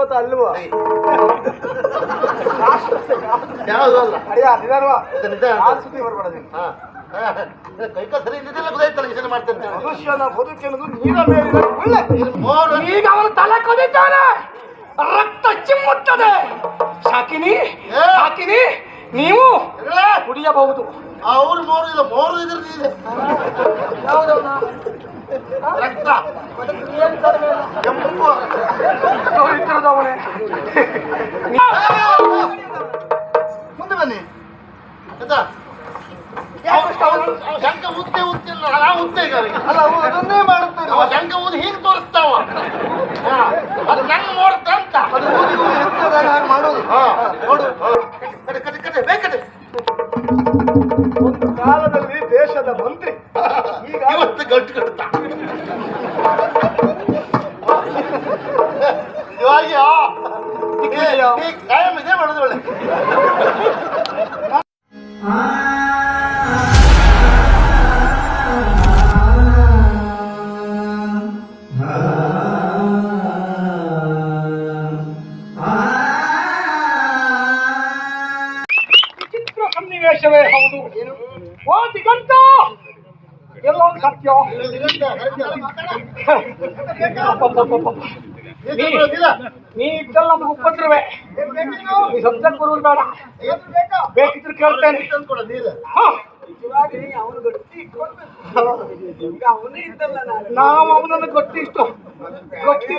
ಶಾಶ್ವತ ಅಲ್ವಾ? ಯಾವುದು ಅಲ್ಲ? ಅಯ್ಯ ನಿಧಾನವಾ? ಇದು ನಿಧಾನ. ಯಾರು ಸುದ್ದಿ ಬರ್ಬೇಡ ನೀನು? ಹಾ. ಹಾ. ಕೈ ಕಾಲು ಸರಿ ಇದ್ದಿದ್ದೆಲ್ಲ ಗೊತ್ತಾಯ್ತಲ್ಲ ಯೋಚನೆ ಮಾಡ್ತೇನೆ ಮನುಷ್ಯನ ಬದುಕೆನ್ನೋದು ನೀರ ಮೇಲಿನ ಒಳ್ಳೆ. ಮೋರು ಈಗ ಅವನು ತಲೆ ಕೊದಿದ್ದಾನೆ ರಕ್ತ ಚಿಮ್ಮುತ್ತದೆ. ಶಾಕಿನಿ ಏ! ಶಾಕಿನಿ ನೀವು ಕುಡಿಯಬಹುದು. ಅವ್ರು ಮೋರು ಇಲ್ಲ ಮೋರು ಇದ್ರೆ ಇದೆ ರಕ್ತ ಕೆಂಪು ಪವಿತ್ರದವನೇ ಮುಂದೆ ಬನ್ನಿ ಆಯ್ತಾ ಶಂಕ ಉದ್ದೆ ಉದ್ದಿಲ್ಲ ನಾ ಉದ್ದೆ. ಅಲ್ಲ ಅದನ್ನೇ ಮಾಡುತ್ತಾನೆ ಅವ ಶಂಕ ಊದಿ ಹೀಗೆ ತೋರಿಸ್ತಾವ ಹಾ. ಅದು ನಂಗೆ ನೋಡ್ತಾ ಅಂತ ಅದು ಊದಿ ಊದಿ ಎತ್ತದಾಗ ಹಾಗೆ ಮಾಡೋದು ಹಾ. ನೋಡು ಹಾ. ಕಡೆ ಕಡೆ ಕಡೆ ಬೇಕಡೆ ಒಂದು ಕಾಲದಲ್ಲಿ ಸನ್ನಿವೇಶವೇ ಹೌದು ಓ ದಿಗಂತ ಎಲ್ಲೋ ಸತ್ಯ. ನೀ ಇದ್ದಲ್ಲ ನಮ್ಗೆ ಉಪದ್ರವೇ ನೀ ಸತ್ಯ ಬರುವುದು ಬೇಡ ಬೇಕಿದ್ರೆ ಕೇಳ್ತೇನೆ ನಾವು ಅವನನ್ನು ಗೊತ್ತಿ ಇಷ್ಟು ಇಷ್ಟು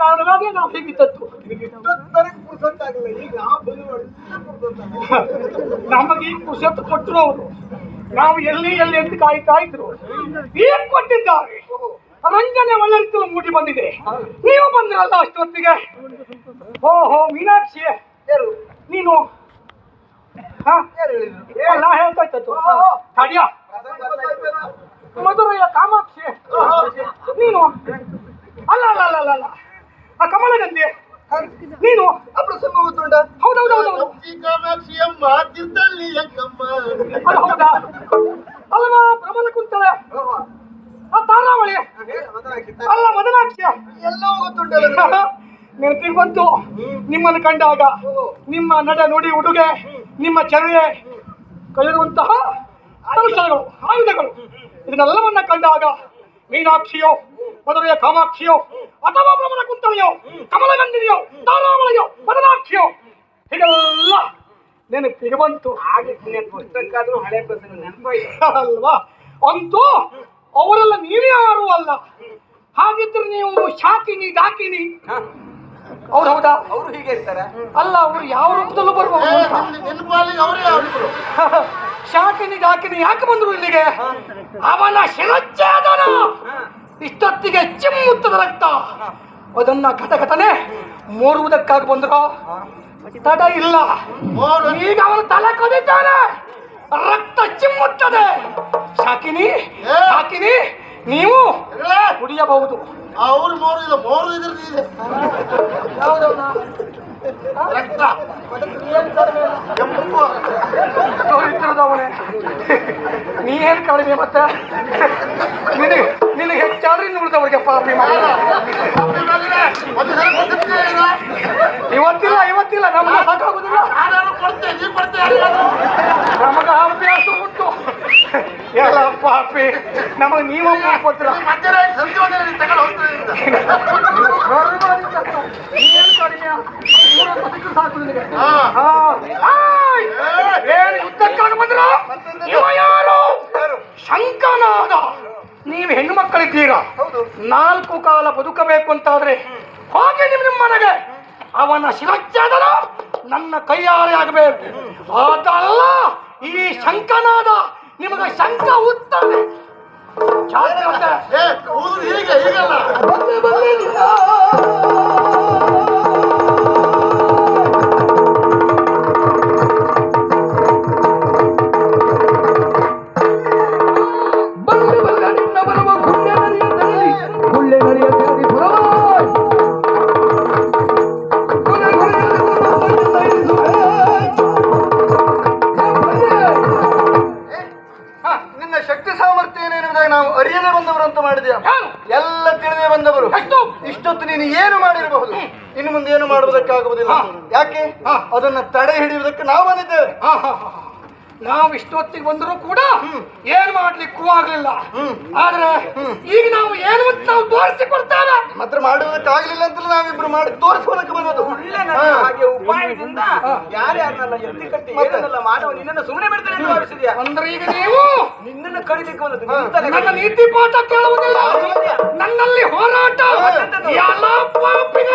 ಕಾರಣವಾಗಿ ನಾವು ಹೀಗಿದ್ದದ್ದು. ತತ್ತು ಈಗ ನಮಗೆ ಈ ಪುರುಷತ್ತು ಕೊಟ್ಟರು ಅವರು. ನಾವು ಎಲ್ಲಿ ಎಲ್ಲಿ ಎಂದು ಕಾಯ್ತಾ ಇದ್ರು. ಈಗ ಕೊಟ್ಟಿದ್ದಾರೆ? ರಂಜನೆ ಒಳ್ಳೆ ಮೂಡಿ ಬಂದಿದೆ. ನೀವು ಬಂದಿರಲ್ಲ ಅಷ್ಟೊತ್ತಿಗೆ. ಮೀನಾಕ್ಷಿ. ನೀನು. ಹಾ? ಯಾರು ಹೇಳಿದ್ರು? ಅಲ್ಲ ಹೇಳ್ತಾ ಇತ್ತು ತಡಿಯ ಮಧುರೆಯ ಕಾಮಾಕ್ಷಿ. ನೀನು ಅಲ್ಲ ಅಲ್ಲ ಅಲ್ಲ ಅಲ್ಲ ಅಲ್ಲ ಆ ಕಮಲಗಂಧಿ ನೀನು ಅಪ್ರಸಂಗ ಗೊತ್ತುಂಟ ಹೌದೌದೌದೌದು ಅಜ್ಜಿ ಕಾಮಾಕ್ಷಿ ಅಮ್ಮ ತಿರ್ತಳ್ಳಿ ಯಕ್ಕಮ್ಮ ಅದು ಹೌದಾ ಅಲ್ವಾ ಪ್ರಬಲ ಕುಂತಳೆ ಆ ತಾರಾವಳಿ ಅಲ್ಲ ಮದನಾಕ್ಷಿ ಎಲ್ಲವೂ ಗೊತ್ತುಂಟಲ್ಲ ನೆನಪಿಗೆ ಬಂತು ನಿಮ್ಮನ್ನು ಕಂಡಾಗ ನಿಮ್ಮ ನಡ ನುಡಿ ಉಡುಗೆ ನಿಮ್ಮ ಚರ್ಯೆ ಕಲಿರುವಂತಹ ಕೌಶಲಗಳು ಆಯುಧಗಳು ಇದನ್ನೆಲ್ಲವನ್ನ ಕಂಡಾಗ ಮೀನಾಕ್ಷಿಯೋ ಮದುವೆಯ ಕಾಮಾಕ್ಷಿಯೋ ಅಥವಾ ಭ್ರಮಣ ಕುಂತಳೆಯೋ ಕಮಲಗಂಧಿನಿಯೋ ತಾರಾವಳಿಯೋ ಮದನಾಕ್ಷಿಯೋ ಹೀಗೆಲ್ಲ ನೆನಪಿಗೆ ಬಂತು ಹಾಗೆ ಪುಸ್ತಕಾದ್ರೂ ಹಳೆ ಪ್ರಸಂಗ ನೆನಪಾಯ್ತು? ಅಲ್ವಾ? ಅಂತೂ ಅವರೆಲ್ಲ ನೀವ್ಯಾರು ಅಲ್ಲ? ಹಾಗಿದ್ರೆ ನೀವು ಶಾಕಿನಿ ಡಾಕಿನಿ. ಅವ್ರು ಹೌದಾ? ಅವರು ಹೀಗೆ ಇರ್ತಾರೆ. ಅಲ್ಲ ಅವರು ಯಾವ ರೂಪದಲ್ಲೂ ಬರ್ಬೋದು ಶಾಕಿನಿ ಡಾಕಿನಿ ಯಾಕೆ ಬಂದ್ರು ಇಲ್ಲಿಗೆ? ಅವನ ಶಿರಚ್ಛೇದನ ಇಷ್ಟೊತ್ತಿಗೆ ಚಿಮ್ಮುತ್ತದ ರಕ್ತ. ಅದನ್ನ ಘಟಘಟನೆ ಮೋರುವುದಕ್ಕಾಗಿ ಬಂದ್ರು? ತಡ ಇಲ್ಲ. ಮೋರು ಈಗ ಅವನು ತಲೆ ಕೊದಿದ್ದಾನೆ ರಕ್ತ ಚಿಮ್ಮುತ್ತದೆ. ಶಾಕಿನಿ ಶಾಕಿನಿ ನೀವು ಕುಡಿಯಬಹುದು. ಅವ್ರು ಮೋರು ಇಲ್ಲ ಮೋರು ಇದ್ರದ್ದು ನೀ ರಕ್ತ. ಪವಿತ್ರದವನೇ ನೀನೇನು ಕಡಿಮೆ ಮತ್ತೆ? ನಿನಗೆ ಇನ್ನು ಉಳಿದವರಿಗೆ ಪಾಪಿ? ಇವತ್ತಿಲ್ಲ ಇವತ್ತಿಲ್ಲ ನಮ್ಗೆ ಸಾಕಾಗುದಿಲ್ಲ? ನಮಗ ಅಭ್ಯಾಸ ಉಂಟು ಎಲ್ಲ ಪಾಪಿ ನಮಗೆ ನೀವು ಪುತ್ರ ಈ ಮಧ್ಯಾಹ್ನ ಆಯ್ತು, ಸಂಜೆ ಹೋದ್ರೆ ನೀನು ತಗೊಂಡು ಹೋಗ್ತೀನಿ ಅಂತ. ನೀನು ಕಡಿಮೆ ಮೂರು ಬದುಕು ಸಾಕು ನಿನಗೆ ಹಾ. ಆ, ಆಯ್! ಏನು ಯುದ್ಧಕ್ಕಾಗಿ ಬಂದ್ರ ಇವ ಯಾರು ಶಂಕನಾದ ನೀವು ಹೌದು. ನಾಲ್ಕು ಕಾಲ ಬದುಕಬೇಕು ಅಂತಾದ್ರೆ ಹೋಗಿ ನಿಮ್ಮ ನಿಮ್ಮ ಮನೆಗೆ. ಅವನ ಶಿರಚ್ಛೇದನ ನನ್ನ ಕೈಯಾರೆ ಆಗಬೇಕು. ಅದಲ್ಲ ಈ ಶಂಕನಾದ ನಿಮಗೆ ಶಂಕ ಉತ್ತಮ. ಹೀಗೆ ಹೀಗಲ್ಲ. ಹಾ. ಯಾಕೆ ಹಾ. ಅದನ್ನ ತಡೆ ಹಿಡಿಯುವುದಕ್ಕೆ ನಾವು ಬಂದಿದ್ದೇವೆ. ನಾವು ಇಷ್ಟೊತ್ತಿಗೆ ಬಂದರೂ ಕೂಡ ಹ್ಮ್. ಏನ್ ಮಾಡ್ಲಿಕ್ಕೂ ಆಗ್ಲಿಲ್ಲ. ಆದ್ರೆ ಹ್ಮ್. ಈಗ ನಾವು ಏನು ಅಂತ ನಾವು ತೋರಿಸಿ ಕೊಡ್ತಾರೆ ಮಾತ್ರ ಮಾಡುವುದಕ್ಕಾಗ್ಲಿಲ್ಲ ಅಂತ ನಾವಿಬ್ರು ಮಾಡಿ ತೋರಿಸ್ಕೊಳಕ್ಕೆ ಬಂದದ್ದು ಒಳ್ಳೆ. ಹಾಗೆ ಉಪಾಯದಿಂದ ಯಾರ್ಯಾರನ್ನೆಲ್ಲ ಎತ್ತಿ ಕಟ್ಟಿ? ಏನನ್ನೆಲ್ಲ ಮಾಡುವ ನಿನ್ನನ್ನು ಸುಮ್ಮನೆ ಬಿಡ್ತೇನೆ ಎಂದು ಭಾವಿಸಿದ್ಯಾ ಅಂದ್ರೆ ಈಗ ನೀವು ನಿನ್ನನ್ನು ಕಡಿಲಿಕ್ಕೆ ಬಂದದ್ದು. ನನ್ನ ನೀತಿ ಪಾಠ ಕೇಳುವುದಿಲ್ಲ ನನ್ನಲ್ಲಿ ಹೋರಾಟ. ಎಲ್ಲ ಪಾಪಿಗಳ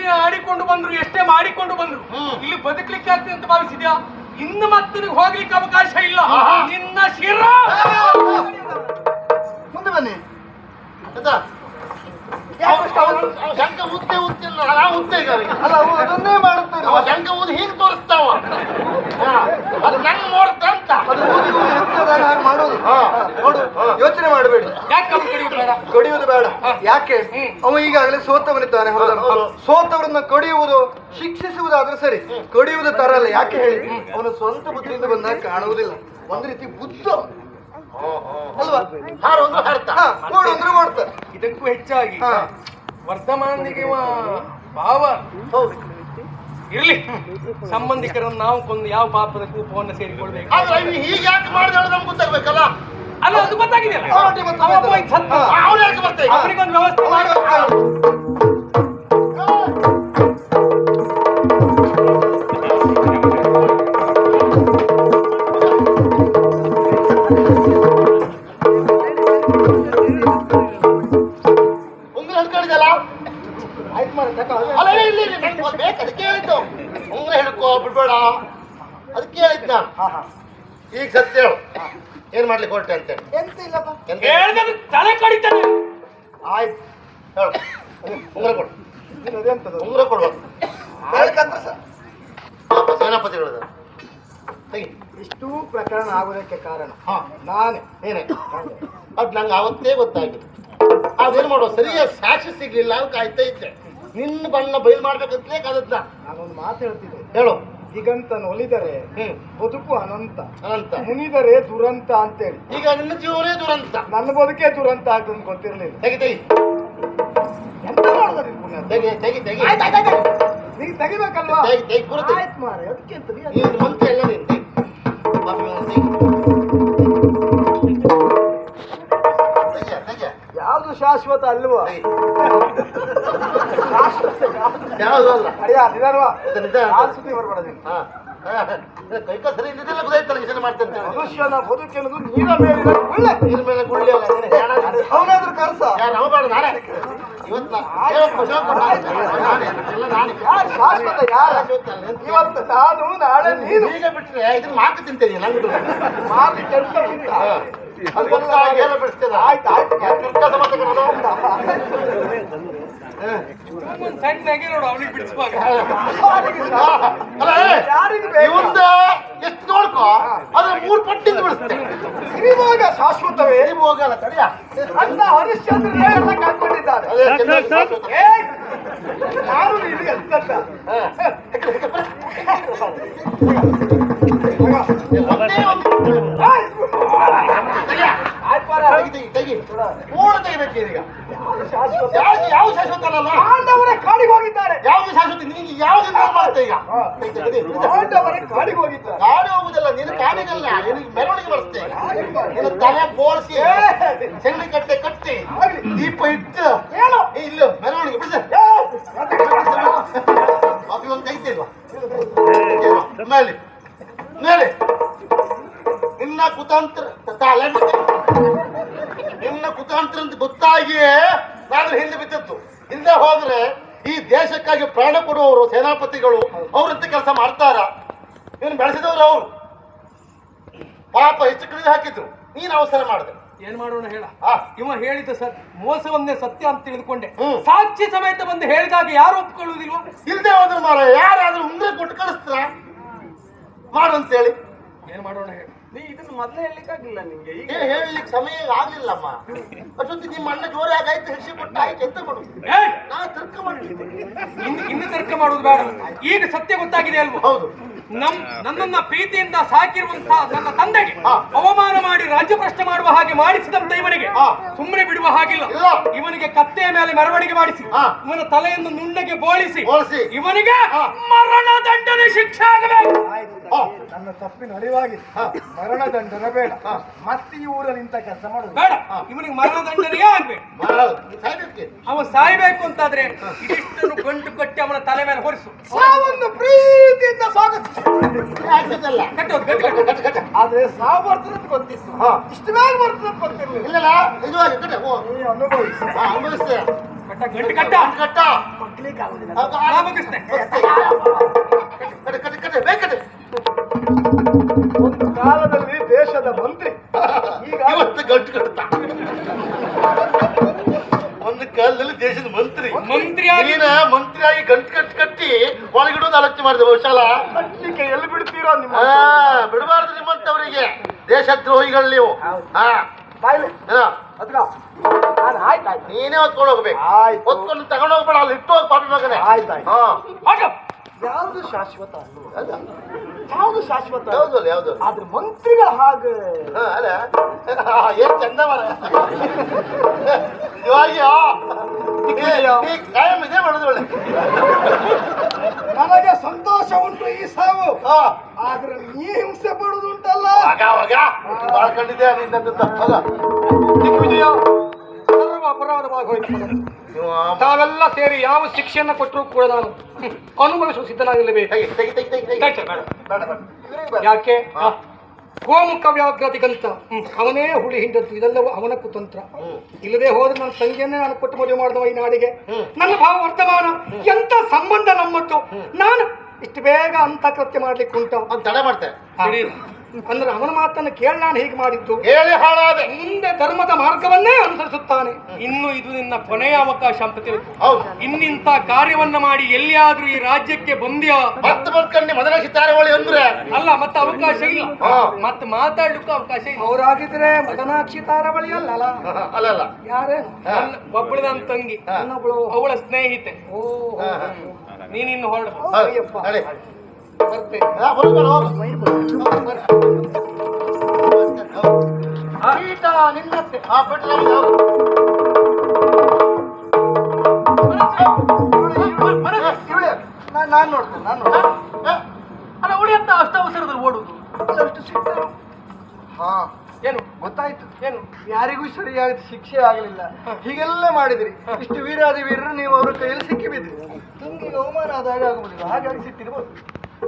ಎಷ್ಟೇ ಆಡಿಕೊಂಡು ಬಂದ್ರು ಎಷ್ಟೇ ಮಾಡಿಕೊಂಡು ಬಂದ್ರು. ಇಲ್ಲಿ ಬದುಕಲಿಕ್ಕೆ ಆಗ್ತದೆ ಅಂತ ಭಾವಿಸಿದ್ಯಾ? ಇನ್ನು ಮತ್ತೆ ನಿನಗೆ ಹೋಗ್ಲಿಕ್ಕೆ ಅವಕಾಶ ಇಲ್ಲ. ನಿನ್ನ ಶಿರ! ಮುಂದೆ ಬನ್ನಿ ಆಯ್ತಾ? ಅವ್ನು- ಅವ್ನು- ಅವ್ನು ಶಂಕ ಉದ್ದೆ ಉದ್ದಿಲ್ಲ ನಾ ಉದ್ದೆ. ಅಲ್ಲ ಅದನ್ನೇ ಮಾಡುತ್ತಾರೆ ಅವ ಶಂಕ ಊದಿ ಹೀಗೆ ತೋರಿಸ್ತಾವ. ಅದು ನಂಗೆ ನೋಡ್ತಂತ ಅದು ಊದಿ ಊದಿ ಹೆಚ್ಚದಾಗ ಹಾಗೆ ಮಾಡೋದು. ನೋಡು ಯೋಚನೆ ಮಾಡಬೇಡಿ. ಯಾಕೆ ಅವ್ನು ಕಡಿಯೋದು ಬೇಡ? ಕಡಿಯುವುದು ಬೇಡ. ಯಾಕೆ. ಅವ ಈಗಾಗಲೇ ಸೋತವನಿದ್ದಾನೆ. ಸೋತವರನ್ನ ಕಡಿಯುವುದು ಶಿಕ್ಷಿಸುವುದಾದ್ರೆ ಸರಿ ಕಡಿಯುವುದು ತರಲ್ಲ. ಯಾಕೆ ಹೇಳಿ? ಅವನು ಸ್ವಂತ ಬುದ್ಧಿಯಿಂದ ಬಂದಾಗ ಕಾಣುವುದಿಲ್ಲ. ಒಂದು ರೀತಿ ಬುದ್ಧ. ಅಲ್ವಾ? ಹಾರು ಅಂದ್ರೆ ಹಾರ್ತಾ. ಹಾ, ನೋಡು ಅಂದ್ರೆ ಮಾಡ್ತಾರೆ ಇದಕ್ಕೂ ಹೆಚ್ಚಾಗಿ ವರ್ತಮಾನಿಗೆ ವರ್ಧಮಾನಿಗೆ ಭಾವ. ಇರ್ಲಿ. ಸಂಬಂಧಿಕರನ್ನು ನಾವು ಕೊಂದು ಯಾವ ಪಾಪದ ಕೂಪವನ್ನು ಸೇರಿಕೊಳ್ಬೇಕು? ಆದ್ರೆ ಇವ್ನು ಹೀಗೆ ಯಾಕೆ ಮಾಡಿದ್ರೆ ನಮ್ಗೆ ಗೊತ್ತಾಗ್ಬೇಕಲ್ಲ? ಅಲ್ಲ ಅದು ಗೊತ್ತಾಗಿದೆ. ಅವ್ರಿಗೊಂದು ಒಬ್ಬ ಇದ್ದ ಸತ್ತ. ಹಾ. ಅವನು ಯಾಕೆ ಬರ್ತಾ ಈಗ? ಅವನಿಗೊಂದು ವ್ಯವಸ್ಥೆ ಮಾಡಿ ಈಗ ಸತ್ಯ ಹೇಳು. ಏನ್ ಮಾಡ್ಲಿಕ್ಕೆ ಹೊರಟೆ ಅಂತೇಳಿ ಎಂತ ಇಲ್ಲಪ್ಪ? ಎಂತ? ಹೇಳ್ದದು ತಲೆ ಕಡಿತಾನೆ ಆಯ್ತು. ಹೇಳು. ಉಂಗ್ರ ಕೊಡು. ನೀನು ಅದೆಂತದು? ಉಂಗ್ರ ಕೊಡುವ ಹೇಳ್ಕಂದ್ರೆ ಸರ್. ವಾಪಸ್ ಸೇನಾಪತಿ ಹೇಳಿದ ತೆಗಿ. ಇಷ್ಟೂ ಪ್ರಕರಣ ಆಗೋದಕ್ಕೆ ಕಾರಣ. ಹಾ. ನಾನೇ. ಏನೇ ಅದು ನಂಗೆ ಅವತ್ತೇ ಗೊತ್ತಾಗಿತ್ತು ಅದೇನು ಮಾಡುವ ಸರಿಯಾಗಿ ಸಾಕ್ಷಿ ಸಿಗ್ಲಿಲ್ಲ ಅಂತ ಕಾಯ್ತಾ ಇದ್ದೆ. ನಿನ್ನ ಬಣ್ಣ ಬಯಲು ಮಾಡ್ಬೇಕಂತಲೇ ನಾನು ನಾನೊಂದು ಮಾತು ಹೇಳ್ತಿದ್ದೆ. ಹೇಳು. ದಿಗಂತನ ಒಲಿದರೆ ಬದುಕು ಅನಂತ. ಅನಂತ. ಮುನಿದರೆ ದುರಂತ ಅಂತೇಳಿ. ಈಗ ನಿನ್ನ ಜೀವನೇ ದುರಂತ. ನನ್ನ ಬದುಕೇ ದುರಂತ ಆಗ್ತದೆ ಗೊತ್ತಿರಲಿಲ್ಲ. ತೆಗಿ ತೆಗಿ. ಎಂತ ಮಾಡೋದು ಪುಣ್ಯ ತೆಗಿ ತೆಗಿ ತೆಗಿ. ನೀನ್ ತೆಗಿಬೇಕಲ್ವಾ? ಆಯ್ತು ಮಾರೆ ಅದಕ್ಕೆ ಎಂತ ನೀ ನೀನು ಮಂತ್ರ ಎಲ್ಲ ನೀನು. ತೆಗಿ. ಯಾವ್ದು ಶಾಶ್ವತ ಅಲ್ವಾ? ಯಾವ್ದು? ಅಲ್ಲ ಅಯ್ಯ ನಿಧಾನವಾ. ಸುದ್ದಿ ಬರ್ಬೇಡ ಹಾ. ಸರಿ ಇದ್ದಿದ್ದೆಲ್ಲ ಗೊತ್ತಾಯ್ತಲ್ಲ ಯೋಚನೆ ಮಾಡ್ತೇನೆ ಮನುಷ್ಯನ ಬದುಕೆನ್ನೋದು ನೀರ ಮೇಲಿನ ಗುಳ್ಳೆ. ನೀರ್ ಮೇಲೆ ಗುಳ್ಳೆ. ಅವನಾದ್ರೂ ಕರ್ಸ. ಯಾರು ನಾವು ಬೇಡ ನಾನೇ? ಇವತ್ತು ಶಾಶ್ವತ ಯಾರ? ಇವತ್ತು ನಾನು ನಾಳೆ ನೀನು ಈಗ ಬಿಟ್ರೆ ಇದನ್ನ ಮಾತು ತಿಂತೇನೆ. ನಂಗೆ ಮಾತು ಕೆಟ್ಟ ಆಯ್ತು ಆಯ್ತು. ಕೆಲಸ ಸಣ್ಣಗೆ ನೋಡು ಅವನಿಗೆ ಬಿಡಿಸುವಾಗ? ಇವಂದ ಎಷ್ಟು ನೋಡ್ಕೋ ಅದ್ರ ಮೂರ್ ಪಟ್ಟಿಂದ ಬಿಡಿಸ್ತೇನೆ ಸಿರಿಮೋಗ ಶಾಶ್ವತವೇ? ಎಲ್ಲಿಗೂ ಅಲ್ಲ ತಡಿಯ ಅನ್ನ ಹರಿಶ್ಚಂದ್ರ ಕಾಣ್ಕೊಂಡಿದ್ದಾರೆ ನಾನು ಹಾ. ಒಂದೇ ಒಂದು ಮಾರ. ತೆಗಿ, ತೆಗಿ, ತೆಗಿ. ಮೂರು ತೆಗಿಬೇಕು ಈಗ ಯಾವ ಶಾಶ್ವತ ಅಲ್ಲ ಕಾಡಿಗೆ ಹೋಗಿದ್ದಾರೆ. ಯಾವ್ದು ಶಾಶ್ವತ ನಿನಗೆ ಯಾವ್ದು ಮಾಡುತ್ತೆ ಈಗ. ಪಾಂಡವರ ಕಾಡಿಗೆ ಹೋಗಿದ್ದಾರೆ. ಕಾಡಿ ಹೋಗುದಿಲ್ಲ ನೀನು ಕಾಡಿಗಲ್ಲ ನಿನಗೆ ಮೆರವಣಿಗೆ ಬರ್ತೇ ನಿನ್ನ ತಲೆ ಬೋಳ್ಸಿ ಸೆಗಣಿ ಕಟ್ಟೆ ಕಟ್ಟಿ ದೀಪ ಇಟ್ಟು ಏನು ಇಲ್ಲ ಮೆರವಣಿಗೆ ಬಿಡಿಸ ಮೇಲೆ. ಮೇಲೆ. ನಿನ್ನ ಕುತಂತ್ರ ತಲೆ. ನಿನ್ನ ಕುತಾಂತ್ರ ಅಂತ ಗೊತ್ತಾಗಿಯೇ ನಾನು ಹಿಂದೆ ಬಿದ್ದಿತ್ತು ಹಿಂದೆ ಹೋದ್ರೆ ಈ ದೇಶಕ್ಕಾಗಿ ಪ್ರಾಣ ಕೊಡುವವರು ಸೇನಾಪತಿಗಳು ಅವ್ರಂತ ಕೆಲಸ ಮಾಡ್ತಾರ. ನೀನು ಬೆಳೆಸಿದವರು ಅವರು. ಪಾಪ ಎಷ್ಟು ಕಡಿದು ಹಾಕಿದ್ರು. ನೀನು ಅವಸರ ಮಾಡಿದೆ. ಏನ್ ಮಾಡೋಣ ಹೇಳ? ಇವ ಹೇಳಿದ ಸತ್ ಮೋಸವನ್ನೇ ಸತ್ಯ ಅಂತ ತಿಳಿದುಕೊಂಡೆ. ಸಾಕ್ಷಿ ಸಮೇತ ಬಂದು ಹೇಳಿದಾಗ ಯಾರು ಒಪ್ಕೊಳ್ಳುವುದಿಲ್ವಾ? ಇಲ್ಲದೆ ಹೋದ್ರು ಮಾರ ಯಾರಾದ್ರೂ ಮುಂದೆ ಕೊಟ್ಟು ಕಳಿಸ್ತಾರ? ಮಾಡು ಅಂತೇಳಿ. ಏನ್ ಮಾಡೋಣ ಹೇಳ? ನೀ ಇದನ್ನ ಮೊದಲೇ ಹೇಳಲಿಕ್ಕಾಗಿಲ್ಲ ನಿಂಗೆ ಈಗ. ಹೇಳಲಿಕ್ಕೆ ಸಮಯ ಆಗ್ಲಿಲ್ಲಮ್ಮ. ಅಷ್ಟೊತ್ತಿ ನಿಮ್ಮ ಅಣ್ಣ ಜೋರ ಆಗಾಯ್ತು ಹೆಸಿ ಕೊಟ್ಟ ಆಯ್ತು ಎಂತ ಕೊಡು ಏಯ್! ನಾ ತರ್ಕ ಮಾಡಿದ್ದೆ ಇನ್ನು ಇನ್ನು ತರ್ಕ ಮಾಡುದು ಬೇಡ. ಈಗ ಸತ್ಯ ಗೊತ್ತಾಗಿದೆ ಅಲ್ವಾ? ಹೌದು. ನಮ್ ನನ್ನನ್ನ ಪ್ರೀತಿಯಿಂದ ಸಾಕಿರುವಂತಹ ನನ್ನ ತಂದೆಗೆ. ಅವಮಾನ ಮಾಡಿ ರಾಜ್ಯ ಪ್ರಶ್ನೆ ಮಾಡುವ ಹಾಗೆ ಮಾಡಿಸಿದಂತ ಇವನಿಗೆ. ಸುಮ್ಮನೆ ಬಿಡುವ ಹಾಗಿಲ್ಲ. ಇವನಿಗೆ ಕತ್ತೆಯ ಮೇಲೆ ಮೆರವಣಿಗೆ ಮಾಡಿಸಿ. ಇವನ ತಲೆಯನ್ನು ನುಣ್ಣಗೆ ಬೋಳಿಸಿ ಬೋಳಿಸಿ. ಇವನಿಗೆ. ಮರಣ ದಂಡನೆ ಶಿಕ್ಷೆ ಆಗಬೇಕು. ನನ್ನ ತಪ್ಪಿನ ಅರಿವಾಗಿ ಮರಣ ದಂಡನೆ ಬೇಡ. ಮತ್ತೆ ಈ ಊರಲ್ಲಿ ಇಂಥ ಕೆಲಸ ಮಾಡುದು ಬೇಡ. ಇವನಿಗೆ ಮರಣ ದಂಡನೆಯೇ ಆಗ್ಬೇಕು. ಅವ ಸಾಯ್ಬೇಕು ಅಂತಾದ್ರೆ ಇದಿಷ್ಟನ್ನು ಗಂಟು ಕಟ್ಟಿ ಅವನ ತಲೆ ಮೇಲೆ ಹೊರಿಸು. ಸಾವನ್ನು ಪ್ರೀತಿಯಿಂದ ಸ್ವಾಗತಿಸಿ ಆಗ್ತದಲ್ಲ. ಕಟ್ಟೋದು ಗಂಟು ಕಟ್ಟು. ಆದ್ರೆ ಸಾವು ಗೊತ್ತಿತ್ತು. ಹಾ. ಇಷ್ಟು ಬೇಗ ಬರ್ತದೆ ಅಂತ ಗೊತ್ತಿರ್ಲಿಲ್ಲ. ಇಲ್ಲಲ್ಲ ನಿಜವಾಗಿ ಕಟ್ಟ ಅನುಭವಿಸಿ. ಕಟ್ಟ ಗಂಟು ಕಟ್ಟ. ಕಟ್ಟು, ಕಟ್ಟ. ಮಕ್ಕಳಿಗೆ ಆಗುದಿಲ್ಲ. ಹೌದು, ನಾ ಆ- ಮುಗಿಸ್ತೇನೆ ಕಟ್ಟು, ಕಟ್ಟು, ಕಟ್ಟು, ಬೇಗ ಕಟ್ಟು. ಒಂದು ಕಾಲದಲ್ಲಿ ದೇಶದ ಮಂತ್ರಿ. ಈಗ ಗಂಟು ಕಟ್ಟ. ಒಂದು ಕಾಲದಲ್ಲಿ ದೇಶದ ಮಂತ್ರಿ. ಮಂತ್ರಿ ಆಗಿ ನೀನ ಮಂತ್ರಿ ಆಗಿ ಗಂಟು ಕಟ್ಟಿ ಕಟ್ಟಿ ಒಳಗಿಡೋದು ಆಲೋಚನೆ ಮಾಡಿದೆ ಬಹುಶಃ ಕಟ್ಲಿಕ್ಕೆ ಎಲ್ಲಿ ಬಿಡ್ತೀರೋ ನಿಮ್ಮ ಹಾ ಬಿಡಬಾರ್ದು ನಿಮ್ಮಂತವರಿಗೆ. ದೇಶದ್ರೋಹಿಗಳು ನೀವು. ಹಾ. ಬಾಯ್ಲೆ. ಏನ? ಅದ್ಕ. ನಾನು ಆಯ್ತಾಯ್ತು ನೀನೇ ಹೊತ್ಕೊಂಡು ಹೋಗ್ಬೇಕು. ಆಯ್ತು. ಹೊತ್ಕೊಂಡು ತಗೊಂಡು ಹೋಗ್ಬೇಡ ಅಲ್ಲಿ ಇಟ್ಟು ಹೋಗಿ ಪಾಪಿ ಮಗನೇ. ಆಯ್ತಾಯ್ತು. ಹಾ. ಹೋಗು. ಯಾವುದು ಶಾಶ್ವತ ಅಲ್ಲ? ಯಾವುದು ಶಾಶ್ವತ? ಅಲ್ಲ. ಯಾವ್ದು? ಯಾವ್ದು ಆದ್ರೆ ಮಂತ್ರಿಗಳ ಹಾಗೆ. ಹಾ, ಅಲ್ಲ. ಹಾ, ಏನ್ ಚಂದ ಮರ ಕಾಯಂ ಇದೇ ಮಾಡೋದು ಒಳ್ಳೆ. ನನಗೆ ಸಂತೋಷ ಉಂಟು ಈ ಸಾವು. ಆದ್ರೆ ನೀ ಹಿಂಸೆ ಪಡುದುಂಟಲ್ಲ ಉಂಟಲ್ಲ ಹೋಗ ಬಾಳ್ಕೊಂಡಿದ್ದೆ ನಿನ್ನಂತ? ಹೋಗ ದಿಗ್ವಿಜಯ ಸರ್ವ ಅಪರಾಧವಾಗಿ ಹೋಯ್ತು. ನೀವು ತಾವೆಲ್ಲ ಸೇರಿ ಯಾವ ಶಿಕ್ಷೆಯನ್ನು ಕೊಟ್ಟರೂ ಕೂಡ ನಾನು ಅನುಭವಿಸುವ ಬೇಡ. ಯಾಕೆ. ಗೋಮುಖ ವ್ಯಾಘ್ರತಿಗಂತ ಅವನೇ ಹುಳಿ ಹಿಂಡದ್ದು ಇದೆಲ್ಲವೂ ಅವನ ಕುತಂತ್ರ. ಇಲ್ಲದೆ ಹೋದ್ರೆ ನನ್ನ ತಂಗಿಯನ್ನೇ ನಾನು ಕೊಟ್ಟು ಮದುವೆ ಮಾಡಿದವ ಈ ನಾಡಿಗೆ. ನನ್ನ ಭಾವ ವರ್ತಮಾನ ಎಂತ ಸಂಬಂಧ ನಮ್ಮತ್ತು ನಾನು ಇಷ್ಟು ಬೇಗ ಅಂತ ಕೃತ್ಯ ಮಾಡ್ಲಿಕ್ಕೆ ಉಂಟು. ಅಂತ ತಡೆ ಮಾಡ್ತೆ. ಅಂದ್ರೆ ಅವನ ಮಾತನ್ನು ಕೇಳ ನಾನು ಹೀಗೆ ಮಾಡಿದ್ದು. ಹೇಳಿ ಹಾಳಾದೆ. ಮುಂದೆ ಧರ್ಮದ ಮಾರ್ಗವನ್ನೇ ಅನುಸರಿಸುತ್ತಾನೆ. ಇನ್ನು ಇದು ನಿನ್ನ ಕೊನೆಯ ಅವಕಾಶ ಅಂತ ತಿಳಿದು. ಹೌದು. ಇನ್ನಿಂತ ಕಾರ್ಯವನ್ನ ಮಾಡಿ ಎಲ್ಲಿಯಾದ್ರೂ ಈ ರಾಜ್ಯಕ್ಕೆ ಬಂದ್ಯಾ? ಮತ್ತೆ ಅಂದ್ರೆ ಅಲ್ಲ ಮತ್ತೆ ಅವಕಾಶ ಇಲ್ಲ. ಹಾ. ಮತ್ತೆ ಮಾತಾಡ್ಲಿಕ್ಕೂ ಅವಕಾಶ ಇಲ್ಲ. ಅವರಾಗಿದ್ರೆ ಮದನಾಕ್ಷಿ ತಾರಾವಳಿ ಅಲ್ಲ ಅಲ್ಲ. ಹಾ. ಒಬ್ಬಳು ನನ್ನ ತಂಗಿ. ಅವಳ ಸ್ನೇಹಿತೆ. ಓ ಹಾ, ಹಾ. ನೀನಿನ್ನು ಹೊರಡು. ನಿನ್ನತ್ತೆ. ನಾ- ನಾನ್ ನೋಡ್ತೇನೆ ನಾನು ನೋಡ್ತೇನೆ. ಹಾ, ಅಲ್ಲ ಉಳಿ ಅಂತ ಅಷ್ಟ ಅವಸರದಲ್ಲಿ ಓಡುದು ಅಷ್ಟು ಸಿಟ್ಟು. ಹಾ ಏನು? ಗೊತ್ತಾಯ್ತು. ಏನು? ಯಾರಿಗೂ ಸರಿಯಾದ ಶಿಕ್ಷೆ ಆಗಲಿಲ್ಲ. ಹೀಗೆಲ್ಲ ಮಾಡಿದ್ರಿ. ಇಷ್ಟು ವೀರಾದಿ ವೀರರು ನೀವು ಅವ್ರ ಕೈಯಲ್ಲಿ ಸಿಕ್ಕಿಬಿದ್ರಿ. ನಿಮ್ಗೆ ಅವಮಾನ ಆದಾಗ ಆಗುವುದಿಲ್ಲ. ಹಾಗಾಗಿ ಸಿಟ್ಟಿರ್ಬೋದು.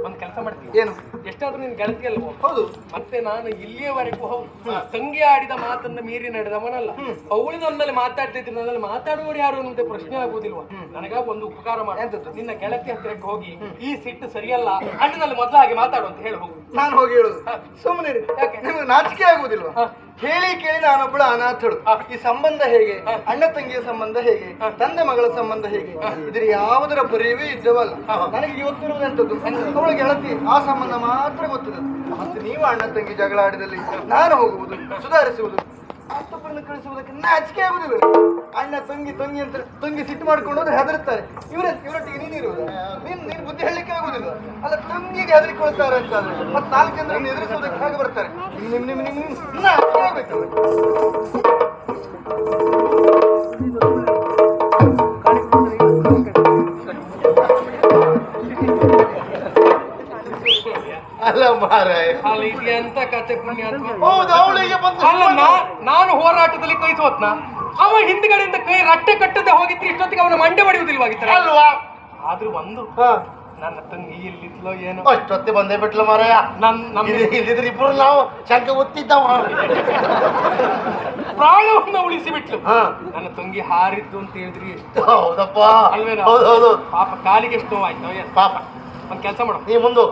ಒಂದ್ ಕೆಲಸ ಮಾಡ್ತೀನಿ. ಏನು? ಎಷ್ಟಾದ್ರೂ ನಿನ್ ಗೆಳತಿ ಅಲ್ವೋ? ಹೌದು. ಮತ್ತೆ ನಾನು ಇಲ್ಲಿಯವರೆಗೂ ಹೌದು. ತಂಗಿ ಆಡಿದ ಮಾತನ್ನ ಮೀರಿ ನಡೆದವನಲ್ಲ ಅವಳು ನನ್ನಲ್ಲಿ ಮಾತಾಡ್ತಿದ್ರು. ನನ್ನಲ್ಲಿ ಮಾತಾಡುವವರು ಯಾರು ಅನ್ನೋದೇ ಪ್ರಶ್ನೆ ಆಗುದಿಲ್ವಾ ನನಗ ಒಂದು ಉಪಕಾರ ಮಾಡ. ನಿನ್ನ ಗೆಳತಿ ಹತ್ತಿರಕ್ಕೆ ಹೋಗಿ ಈ ಸಿಟ್ಟು ಸರಿಯಲ್ಲ. ಅಣ್ಣನಲ್ಲಿ ಮೊದಲಾಗಿ ಮಾತಾಡು ಅಂತ ಹೇಳಿ. ಹೋಗು ನಾನು ಹೋಗಿ ಹೇಳುದು. ಸುಮ್ಮನೆ ಯಾಕೆ? ನಿಮಗೆ ನಾಚಿಕೆ ಆಗುವುದಿಲ್ವಾ? ಹಾ. ಹೇಳಿ ಕೇಳಿ ನಾನೊಬ್ಬಳು ಅನಾಥಳು. ಈ ಸಂಬಂಧ ಹೇಗೆ? ಅಣ್ಣ ತಂಗಿಯ ಸಂಬಂಧ ಹೇಗೆ? ತಂದೆ ಮಗಳ ಸಂಬಂಧ ಹೇಗೆ? ಇದ್ರ ಯಾವುದರ ಪರಿಯವೇ ಇದ್ದವಲ್ಲ. ನನಗೆ ಇವತ್ತಿರುವುದಂತದ್ದು. ಅವಳ ಗೆಳತಿ ಆ ಸಂಬಂಧ ಮಾತ್ರ ಗೊತ್ತಿದೆ. ಮತ್ತೆ ನೀವು ಅಣ್ಣ ತಂಗಿ ಜಗಳ ಆಡಿದಲ್ಲಿ ನಾನು ಹೋಗುವುದು ಸುಧಾರಿಸುವುದು ಮತ್ತೊಬ್ಬರನ್ನು ಕಳಿಸುವುದಕ್ಕೆ ನಾಚಿಕೆ ಆಗುದಿಲ್ಲ. ಅಣ್ಣ, ತಂಗಿ ತಂಗಿ ಅಂತ ತಂಗಿ ಸಿಟ್ಟು ಮಾಡ್ಕೊಂಡು ಹೋದ್ರೆ ಹೆದರ್ತಾರೆ. ಇವರ ಇವರೊಟ್ಟಿಗೆ ನೀನು ಇರುವುದು ನೀನ್ ನೀನ್ ಬುದ್ಧಿ ಹೇಳಲಿಕ್ಕೆ ಆಗುದಿಲ್ಲ. ಅಲ್ಲ, ತಂಗಿಗೆ ಹೆದರಿಕೊಳ್ತಾರೆ ಅಂತ ಮತ್ತೆ ನಾಲ್ಕು ಜನರನ್ನು ಎದುರಿಸುವುದಕ್ಕೆ ಹೇಗೆ ಬರ್ತಾರೆ? ನಿಮ್ ನಿಮ್ ನಿಮ್ ನಿಮ್ ನಾಚಿಕೆ ಆಗ್ಬೇಕಲ್ಲ ಅಲ್ಲಿ ಇದು ಕತೆ ಪುಣ್ಯಾತ್ಮ ಹೌದು ಅವಳಿಗೆ ಬಂದು ಅಲ್ಲ ನಾ- ನಾನು ಹೋರಾಟದಲ್ಲಿ ಕೈ ಸೋತ್ನ? ಅವ ಹಿಂದ್ಗಡೆಯಿಂದ ಕೈ ರಟ್ಟೆ ಕಟ್ಟದೆ ಹೋಗಿದ್ರೆ ಇಷ್ಟೊತ್ತಿಗೆ ಅವನ ಮಂಡೆ ಹೊಡೆಯುವುದಿಲ್ವಾಗಿತ್ತರ ಅಲ್ವಾ? ಆದ್ರೂ ಒಂದು ಹಾ. ನನ್ನ ತಂಗಿ ಇಲ್ಲಿದ್ಲೋ ಏನೋ. ಅಷ್ಟೊತ್ತಿ ಬಂದೇ ಬಿಟ್ಲು ಮಾರಾಯ. ನನ್ ನಮ್ಮ ಇಲ್ಲಿ ಇಲ್ಲಿದ್ರೆ ಇಬ್ರು ನಾವು ಶಂಕ ಗೊತ್ತಿದ್ದಾವ. ಪ್ರಾಣವನ್ನ ಉಳಿಸಿ ಬಿಟ್ಲು. ಹಾ. ನನ್ನ ತಂಗಿ ಹಾರಿದ್ದು ಅಂತ ಹೇಳಿದ್ರಿ. ಎಷ್ಟು ಹೌದಪ್ಪ. ಅಲ್ವೇನೋ? ಹೌದು ಹೌದು. ಪಾಪ ಕಾಲಿಗೆ ಎಷ್ಟು ನೋವಾಯ್ತು ಪಾಪ. ಒಂದ್ ಕೆಲಸ ಮಾಡು. ನೀ ಮುಂದು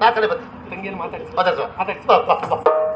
ನಾ ಕಡೆ ಬರ್ತೀನಿ. ತಂಗಿಯನ್ನು ಮಾತಾಡಿಸಿ ಮಾತಾಡ್ಸುವ ಮಾತಾಡಿಸಿ.